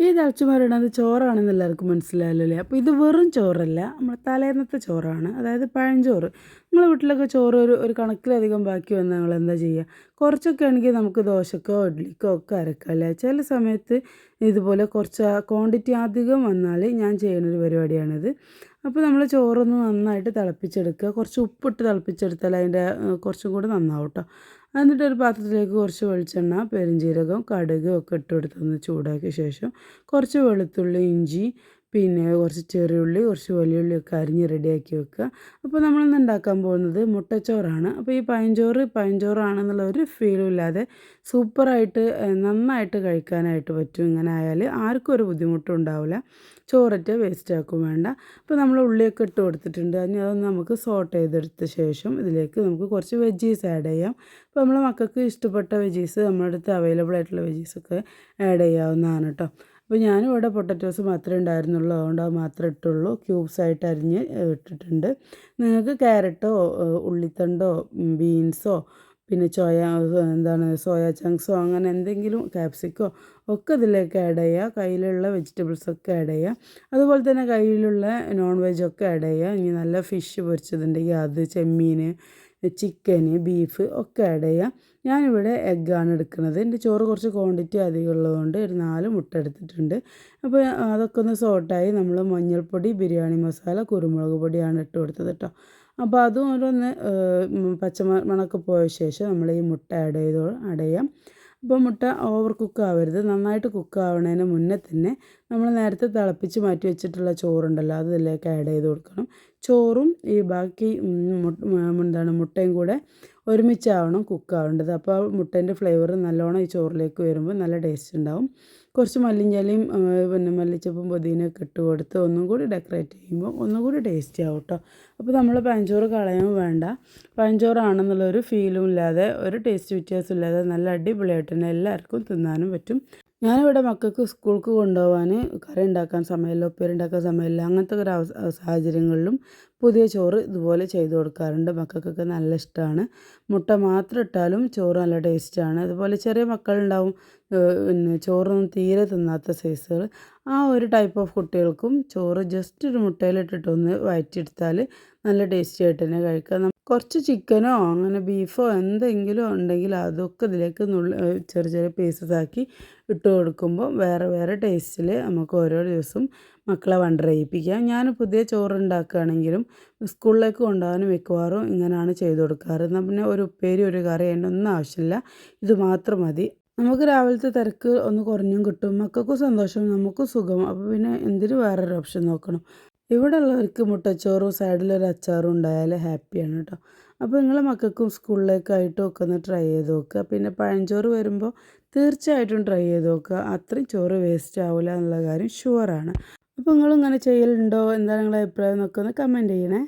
ഈ തിളച്ച് മറിയണത് ചോറാണെന്ന് എല്ലാവർക്കും മനസ്സിലായല്ലോ അല്ലേ? അപ്പോൾ ഇത് വെറും ചോറല്ല നമ്മൾ തലേന്നത്തെ ചോറാണ്. അതായത് പഴഞ്ചോറ്. നമ്മൾ വീട്ടിലൊക്കെ ചോറ് ഒരു ഒരു കണക്കിലധികം ബാക്കി വന്നാൽ നമ്മൾ എന്താ ചെയ്യുക? കുറച്ചൊക്കെ ആണെങ്കിൽ നമുക്ക് ദോശക്കോ ഇഡ്ലിക്കോ ഒക്കെ അരക്കാം അല്ലേ? ചില സമയത്ത് ഇതുപോലെ കുറച്ച് ക്വാണ്ടിറ്റി അധികം വന്നാൽ ഞാൻ ചെയ്യുന്നൊരു പരിപാടിയാണിത്. അപ്പോൾ നമ്മൾ ചോറൊന്ന് നന്നായിട്ട് തിളപ്പിച്ചെടുക്കുക. കുറച്ച് ഉപ്പിട്ട് തിളപ്പിച്ചെടുത്താൽ അതിന്റെ കുറച്ചും കൂടി നന്നാവും കേട്ടോ. എന്നിട്ട് ഒരു പാത്രത്തിലേക്ക് കുറച്ച് വെളിച്ചെണ്ണ പെരുംജീരകം കടുക് ഒക്കെ ഇട്ട് കൊടുത്തൊന്ന് ചൂടാക്കിയ ശേഷം കുറച്ച് വെളുത്തുള്ളി ഇഞ്ചി പിന്നെ കുറച്ച് ചെറിയുള്ളി കുറച്ച് വലിയുള്ളി ഒക്കെ അരിഞ്ഞ് റെഡിയാക്കി വെക്കുക. അപ്പോൾ നമ്മളിന്ന് ഉണ്ടാക്കാൻ പോകുന്നത് മുട്ടച്ചോറാണ്. അപ്പോൾ ഈ പഴഞ്ചോറ് പഴഞ്ചോറാണെന്നുള്ള ഒരു ഫീലും ഇല്ലാതെ സൂപ്പറായിട്ട് നന്നായിട്ട് കഴിക്കാനായിട്ട് പറ്റും ഇങ്ങനെ ആയാൽ ആർക്കും ഒരു ബുദ്ധിമുട്ടും ഉണ്ടാവില്ല. ചോററ്റ് വേസ്റ്റ് ആക്കും വേണ്ട. അപ്പോൾ നമ്മൾ ഉള്ളിയൊക്കെ ഇട്ട് കൊടുത്തിട്ടുണ്ട്. അതിന് അതൊന്ന് നമുക്ക് സോട്ട് ചെയ്തെടുത്ത ശേഷം ഇതിലേക്ക് നമുക്ക് കുറച്ച് വെജീസ് ആഡ് ചെയ്യാം. അപ്പോൾ നമ്മൾ മക്കൾക്ക് ഇഷ്ടപ്പെട്ട വെജീസ് നമ്മുടെ അടുത്ത് അവൈലബിൾ ആയിട്ടുള്ള വെജീസൊക്കെ ആഡ് ചെയ്യാവുന്നതാണ് കേട്ടോ അപ്പോൾ ഞാനും ഇവിടെ പൊട്ടറ്റോസ് മാത്രമേ ഉണ്ടായിരുന്നുള്ളൂ. അതുകൊണ്ട് അത് മാത്രമേ ഇട്ടുള്ളൂ. ക്യൂബ്സ് ആയിട്ട് അരിഞ്ഞ് ഇട്ടിട്ടുണ്ട്. നിങ്ങൾക്ക് ക്യാരറ്റോ ഉള്ളിത്തണ്ടോ ബീൻസോ പിന്നെ ചോയ എന്താണ് സോയ ചങ്ക്സോ അങ്ങനെ എന്തെങ്കിലും ക്യാപ്സിക്കോ ഒക്കെ ഇതിലേക്ക് ആഡ് ചെയ്യുക. കയ്യിലുള്ള വെജിറ്റബിൾസൊക്കെ ആഡ് ചെയ്യുക. അതുപോലെ തന്നെ കയ്യിലുള്ള നോൺ വെജ് ഒക്കെ ആഡ് ചെയ്യുക. ഇനി നല്ല ഫിഷ് പൊരിച്ചതുണ്ടെങ്കിൽ അത് ചെമ്മീൻ ചിക്കന് ബീഫ് ഒക്കെ ആഡ് ചെയ്യാം. ഞാനിവിടെ എഗ്ഗാണ് എടുക്കുന്നത്. എന്റെ ചോറ് കുറച്ച് ക്വാണ്ടിറ്റി അധികം ഉള്ളതുകൊണ്ട് ഒരു നാല് മുട്ട എടുത്തിട്ടുണ്ട്. അപ്പോൾ അതൊക്കെ ഒന്ന് സോട്ടായി നമ്മൾ മഞ്ഞൾപ്പൊടി ബിരിയാണി മസാല കുരുമുളക് പൊടിയാണ് ഇട്ട് കൊടുത്തത് കേട്ടോ. അപ്പോൾ അതും ഓരോന്ന് പച്ചമണക്ക് പോയ ശേഷം നമ്മൾ ഈ മുട്ട ആഡ് ചെയ്തോ ആഡ് ചെയ്യാം. അപ്പോൾ മുട്ട ഓവർ കുക്ക് ആവരുത്. നന്നായിട്ട് കുക്ക് ആവണതിന് മുന്നേ തന്നെ നമ്മൾ നേരത്തെ തിളപ്പിച്ച് മാറ്റി വെച്ചിട്ടുള്ള ചോറുണ്ടല്ലോ അത് ഇതിലേക്ക് ആഡ് ചെയ്ത് കൊടുക്കണം. ചോറും ഈ ബാക്കി എന്താണ് മുട്ടയും കൂടെ ഒരുമിച്ചാവണം കുക്കാവേണ്ടത്. അപ്പോൾ മുട്ടേന്റെ ഫ്ലേവർ നല്ലോണം ഈ ചോറിലേക്ക് വരുമ്പോൾ നല്ല ടേസ്റ്റ് ഉണ്ടാവും. കുറച്ച് മല്ലിഞ്ചലയും പിന്നെ മല്ലിച്ചപ്പും പുതിനയൊക്കെ ഇട്ട് കൊടുത്ത് ഒന്നും കൂടി ഡെക്കറേറ്റ് ചെയ്യുമ്പോൾ ഒന്നും കൂടി ടേസ്റ്റി ആവും കേട്ടോ. അപ്പോൾ നമ്മൾ പഞ്ചോറ് കളയാൻ വേണ്ട. പഞ്ചോറാണെന്നുള്ളൊരു ഫീലും ഇല്ലാതെ ഒരു ടേസ്റ്റ് വ്യത്യാസം ഇല്ലാതെ നല്ല അടിപൊളിയായിട്ട് തന്നെ എല്ലാവർക്കും തിന്നാനും പറ്റും. ഞാനിവിടെ മക്കൾക്ക് സ്കൂൾക്ക് കൊണ്ടുപോകാൻ കറി ഉണ്ടാക്കാൻ സമയമില്ല ഉപ്പേരി ഉണ്ടാക്കാൻ സമയമില്ല അങ്ങനത്തെ ഒരു സാഹചര്യങ്ങളിലും പുതിയ ചോറ് ഇതുപോലെ ചെയ്ത് കൊടുക്കാറുണ്ട്. മക്കൾക്കൊക്കെ നല്ല ഇഷ്ടമാണ്. മുട്ട മാത്രം ഇട്ടാലും ചോറ് നല്ല ടേസ്റ്റാണ്. അതുപോലെ ചെറിയ മക്കളുണ്ടാവും പിന്നെ ചോറൊന്നും തീരെ തിന്നാത്ത സൈസുകൾ. ആ ഒരു ടൈപ്പ് ഓഫ് കുട്ടികൾക്കും ചോറ് ജസ്റ്റ് ഒരു മുട്ടയിലിട്ടിട്ടൊന്ന് വയറ്റിയെടുത്താൽ നല്ല ടേസ്റ്റി ആയിട്ട് തന്നെ കഴിക്കാം. കുറച്ച് ചിക്കനോ അങ്ങനെ ബീഫോ എന്തെങ്കിലും ഉണ്ടെങ്കിൽ അതൊക്കെ ഇതിലേക്ക് നുള്ളി ചെറിയ ചെറിയ പീസസ് ആക്കി ഇട്ട് കൊടുക്കുമ്പോൾ വേറെ വേറെ ടേസ്റ്റിൽ നമുക്ക് ഓരോ ദിവസം മക്കളെ വണ്ടറയിപ്പിക്കാം ഞാൻ പുതിയ ചോറ് ഉണ്ടാക്കുകയാണെങ്കിലും സ്കൂളിലേക്ക് കൊണ്ടുപോകാനും മിക്കവാറും ഇങ്ങനെയാണ് ചെയ്ത് കൊടുക്കാറ്. എന്നാൽ പിന്നെ ഒരു ഉപ്പേരി ഒരു കറി അതിന്റെ ഒന്നും ആവശ്യമില്ല. ഇത് മാത്രം മതി. നമുക്ക് രാവിലത്തെ തിരക്ക് ഒന്ന് കുറഞ്ഞും കിട്ടും. മക്കൾക്കും സന്തോഷം നമുക്കും സുഖം. അപ്പോൾ പിന്നെ എന്തിനു വേറൊരു ഓപ്ഷൻ നോക്കണം? ഇവിടെ ഉള്ളവർക്ക് മുട്ടച്ചോറും സൈഡിലൊരു അച്ചാറും ഉണ്ടായാൽ ഹാപ്പിയാണ് കേട്ടോ അപ്പോൾ നിങ്ങളെ മക്കൾക്കും സ്കൂളിലേക്കായിട്ടും ഒക്കെ ഒന്ന് ട്രൈ ചെയ്ത് നോക്കുക. പിന്നെ പഴഞ്ചോറ് വരുമ്പോൾ തീർച്ചയായിട്ടും ട്രൈ ചെയ്ത് നോക്കുക. അത്രയും ചോറ് വേസ്റ്റ് ആവില്ല എന്നുള്ള കാര്യം ഷുവറാണ് അപ്പോൾ നിങ്ങളിങ്ങനെ ചെയ്യലുണ്ടോ? എന്താണ് നിങ്ങളുടെ അഭിപ്രായം എന്നൊക്കെ ഒന്ന് കമന്റ് ചെയ്യണേ.